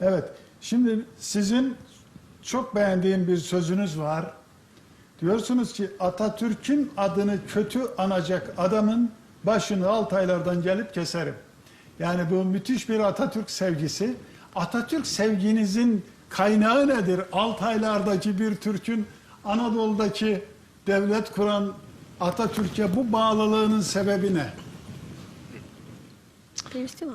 Evet. Şimdi sizin çok beğendiğim bir sözünüz var. Diyorsunuz ki Atatürk'ün adını kötü anacak adamın başını Altaylardan gelip keserim. Yani bu müthiş bir Atatürk sevgisi. Atatürk sevginizin kaynağı nedir? Altaylardaki bir Türk'ün Anadolu'daki devlet kuran Atatürk'e bu bağlılığının sebebi ne? Mi?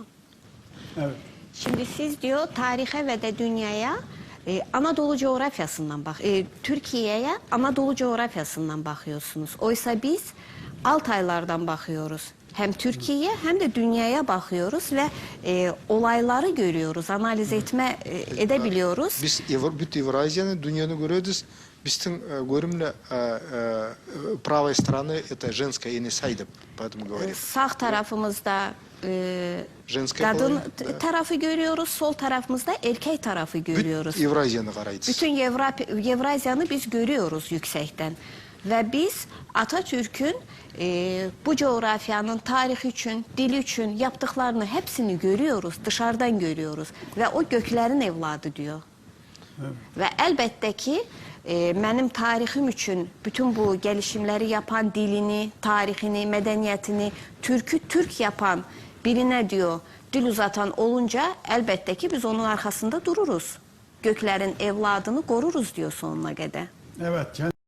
Evet. Şimdi siz diyor tarihe ve de dünyaya e, Anadolu coğrafyasından bak, e, Türkiye'ye Anadolu coğrafyasından bakıyorsunuz. Oysa biz Altaylardan bakıyoruz. Hem Türkiye'ye hem de dünyaya bakıyoruz ve e, olayları görüyoruz, analiz etme e, edebiliyoruz. Biz Evro- bütün Евразияны, дүйнені көреді. Біздің э, көрімлі э, э, правой стороны это женская енесай деп поэтому говорит. Sağ tarafımızda e, Женская kadın половина, t- да. tarafı görüyoruz, sol tarafımızda erkek tarafı görüyoruz. Bütün Евразияны қарайды. Bütün Evrap- Evrasyanı biz görüyoruz yüksekten. Ve biz Atatürk'ün e, bu coğrafyanın tarih için, dil için yaptıklarını hepsini görüyoruz, dışarıdan görüyoruz. Ve o göklerin evladı diyor. Ve elbette ki e, benim tarihim için bütün bu gelişimleri yapan dilini, tarihini, medeniyetini, Türk'ü Türk yapan birine diyor dil uzatan olunca elbette ki biz onun arkasında dururuz. Göklerin evladını koruruz diyor sonuna kadar. Evet.